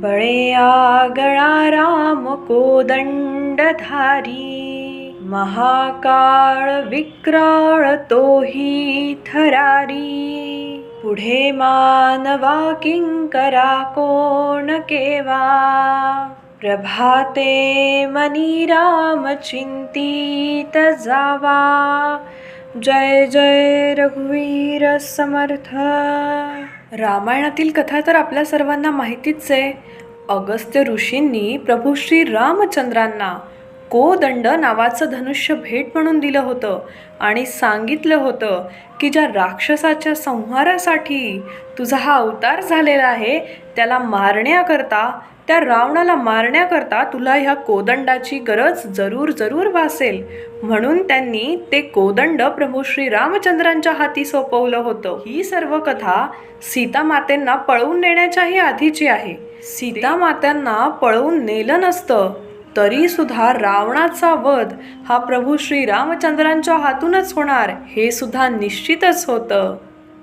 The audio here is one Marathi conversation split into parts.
बळे आगळा राम कोदंडधारी महाकाळ विक्राळ तोही थरारी पुढे मानवा किंकरा कोण केवा प्रभाते मनी राम चिंतित जावा जय जय रघुवीर समर्थ रामायणातील कथा तर आपल्या सर्वांना माहितीच आहे. अगस्त्य ऋषींनी प्रभू श्री रामचंद्रांना कोदंड नावाचं धनुष्य भेट म्हणून दिलं होतं आणि सांगितलं होतं की ज्या राक्षसाच्या संहारासाठी तुझा हा अवतार झालेला आहे त्याला मारण्याकरता त्या रावणाला मारण्याकरता तुला ह्या कोदंडाची गरज जरूर जरूर भासेल. म्हणून त्यांनी ते कोदंड प्रभू श्री रामचंद्रांच्या हाती सोपवलं होतं. ही सर्व कथा सीता मातेंना पळवून नेण्याच्याही आधीची आहे. सीता मात्यांना पळवून नेलं नसतं. तरीसुद्धा रावणाचा वध हा प्रभू श्री रामचंद्रांच्या हातूनच होणार हे सुद्धा निश्चितच होतं.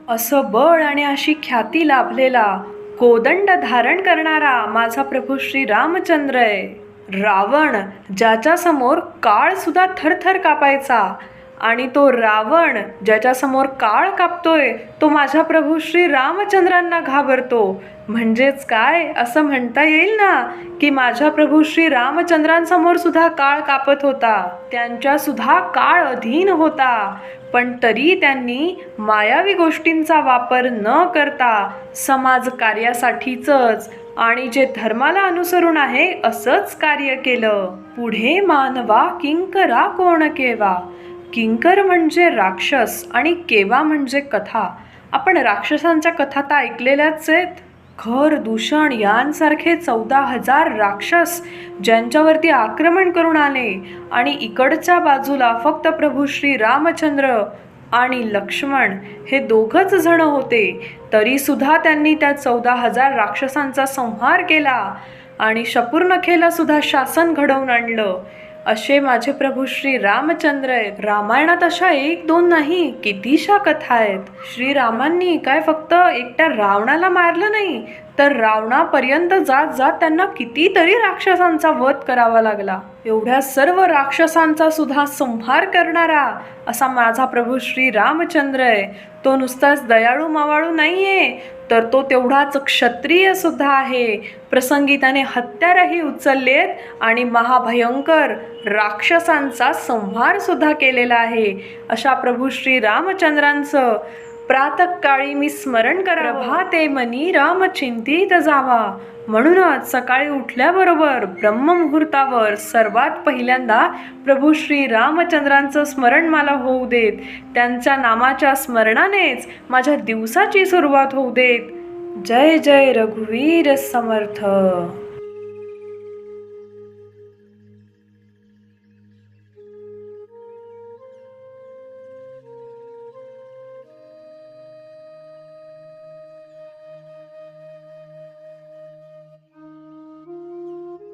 असं बळ आणि अशी ख्याती लाभलेला कोदंड धारण करणारा माझा प्रभू श्री रामचंद्र आहे. रावण ज्याच्यासमोर काळसुद्धा काळ सुद्धा थरथर कापायचा आणि तो रावण ज्याच्यासमोर काळ कापतोय तो माझ्या प्रभू श्री रामचंद्रांना घाबरतो. म्हणजेच काय? असं म्हणता येईल ना की माझ्या प्रभू श्री रामचंद्रांसमोर सुद्धा काळ कापत होता. त्यांच्या सुद्धा काळ अधीन होता. पण तरी त्यांनी मायावी गोष्टींचा वापर न करता समाज कार्यासाठीच आणि जे धर्माला अनुसरून आहे असंच कार्य केलं. पुढे मानवा किंकरा कोण केवा? किंकर म्हणजे राक्षस आणि केवा म्हणजे कथा. आपण राक्षसांच्या कथा तर ऐकलेल्याच आहेत. खर दूषण यांसारखे चौदा हजार राक्षस ज्यांच्यावरती आक्रमण करून आले आणि इकडच्या बाजूला फक्त प्रभू श्री रामचंद्र आणि लक्ष्मण हे दोघंच जण होते. तरीसुद्धा त्यांनी त्या चौदा हजार राक्षसांचा संहार केला आणि शपूर्णखेला सुद्धा शासन घडवून आणलं. असे माझे प्रभू श्री रामचंद्र आहेत. रामायणात अशा एक दोन नाही कितीशा कथा आहेत. श्रीरामांनी काय फक्त एकट्या रावणाला मारलं नाही तर रावणापर्यंत जात जात त्यांना कितीतरी राक्षसांचा वध करावा लागला. एवढ्या सर्व राक्षसांचा सुद्धा संहार करणारा असा माझा प्रभू श्री रामचंद्र आहे. तो नुसताच दयाळू मावाळू नाही आहे तर तो तेवढाच क्षत्रिय सुद्धा आहे. प्रसंगी त्याने हत्यारही उचललेत आणि महाभयंकर राक्षसांचा संहार सुद्धा केलेला आहे. अशा प्रभू श्री रामचंद्रांचं प्रातकाळी मी स्मरण करा ते मनी राम चिंतीत जावा. म्हणूनच सकाळी उठल्याबरोबर ब्रह्ममुहूर्तावर सर्वात पहिल्यांदा प्रभू श्री रामचंद्रांचं स्मरण मला होऊ देत. त्यांच्या नामाच्या स्मरणानेच माझ्या दिवसाची सुरुवात होऊ देत. जय जय रघुवीर समर्थ.